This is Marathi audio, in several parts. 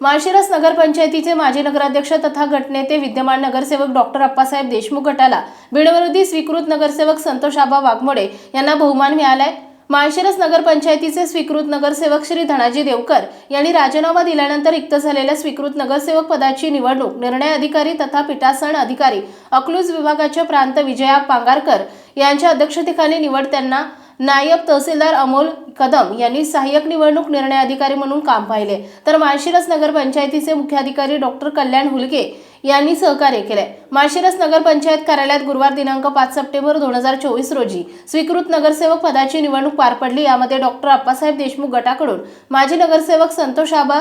माळशिरस नगरपंचायतीचे माजी नगराध्यक्ष तथा गटनेते विद्यमान नगरसेवक डॉक्टर अप्पासाहेब देशमुख गटाला बीडविरोधी स्वीकृत नगरसेवक संतोष आबा वाघमोडे यांना बहुमान मिळालाय. माळशिरस नगरपंचायतीचे स्वीकृत नगरसेवक श्री धनाजी देवकर यांनी राजीनामा दिल्यानंतर रिक्त झालेल्या स्वीकृत नगरसेवक पदाची निवडणूक निर्णय अधिकारी तथा पीठासन अधिकारी अकलूज विभागाच्या प्रांत विजया पांगारकर यांच्या अध्यक्षतेखाली निवड त्यांना नायब तहसीलदार अमोल कदम यांनी सहाय्यक निवडणूक निर्णय अधिकारी म्हणून काम पाहिले. तर माळशिरस नगरपंचायतीचे मुख्याधिकारी डॉक्टर कल्याण हुलगे यांनी सहकार्य केले. माळशिरस नगरपंचायत कार्यालयात गुरुवार दिनांक पाच सप्टेंबर दोन हजार चोवीस रोजी स्वीकृत नगरसेवक पदाची निवडणूक पार पडली. यामध्ये डॉक्टर अप्पासाहेब देशमुख गटाकडून माजी नगरसेवक संतोष आबा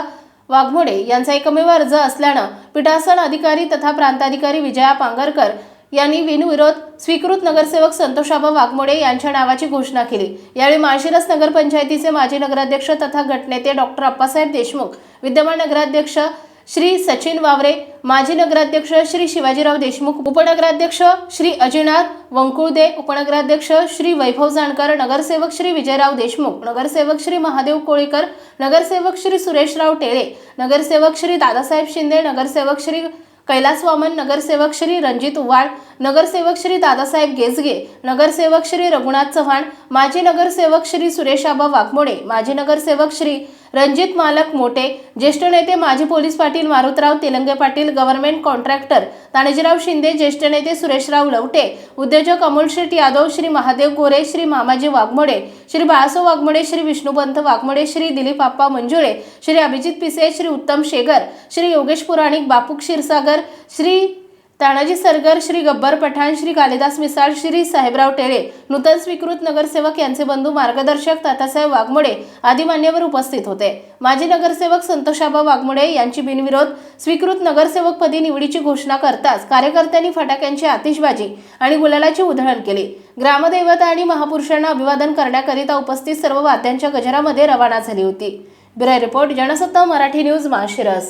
वाघमोडे यांचा एकमेव अर्ज असल्यानं पीठासन अधिकारी तथा प्रांताधिकारी विजया पांगरकर यांनी बिनविरोध स्वीकृत नगरसेवक संतोषाबा वाघमोडे यांच्या नावाची घोषणा केली. यावेळी माळशिरस नगरपंचायतीचे माजी नगराध्यक्ष तथा गटनेते डॉक्टर अप्पासाहेब देशमुख विद्यमान नगराध्यक्ष श्री सचिन वावरे माजी नगराध्यक्ष श्री शिवाजीराव देशमुख उपनगराध्यक्ष श्री अजिनाथ वंकुळदे उपनगराध्यक्ष श्री वैभव जानकर नगरसेवक श्री विजयराव देशमुख नगरसेवक श्री महादेव कोळीकर नगरसेवक श्री सुरेशराव टेळे नगरसेवक श्री दादासाहेब शिंदे नगरसेवक श्री कैलास वामन नगरसेवक श्री रणजित उवाळ नगरसेवक श्री दादासाहेब गेजगे नगरसेवक श्री रघुनाथ चव्हाण माजी नगरसेवक श्री सुरेशाबा वाघमोडे माजी नगरसेवक श्री रणजित मालक मोटे ज्येष्ठ नेते माजी police Patil Marutrao Telange Patil government contractor Tanajirao Shinde ज्येष्ठ नेते सुरेशराव लवटे उद्योजक अमोल शेठ यादव श्री महादेव गोरे श्री मामाजी वाघमोडे श्री बाळासो वाघमोडे श्री विष्णुपंत वाघमोडे श्री दिलीप आप्पा मंजुळे श्री अभिजित पिसे श्री उत्तम शेगर श्री योगेश पुराणिक बापू क्षीरसागर श्री तानाजी सरगर श्री गब्बर पठाण श्री कालिदास मिसाळ श्री साहेबराव टेळे नूतन स्वीकृत नगरसेवक यांचे बंधू मार्गदर्शक तातासाहेब वाघमोडे आदी मान्यवर उपस्थित होते. माजी नगरसेवक संतोषाबा वाघमोडे यांची बिनविरोध स्वीकृत नगरसेवकपदी निवडीची घोषणा करताच कार्यकर्त्यांनी फटाक्यांची आतिषबाजी आणि गुलालाची उधळण केली. ग्रामदैवत आणि महापुरुषांना अभिवादन करण्याकरिता उपस्थित सर्व वाद्यांच्या गजरामध्ये रवाना झाली होती. Bureau report Jansatta Marathi news माशिरस